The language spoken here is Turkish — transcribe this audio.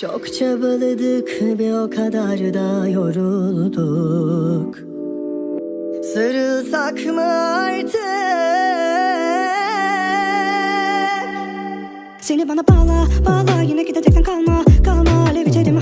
Çok çabaladık bir o kadar da yorulduk. Sarılsak mı artık? Seni bana bağla bağla. Yine gideceksen kalma kalma. Alev içerim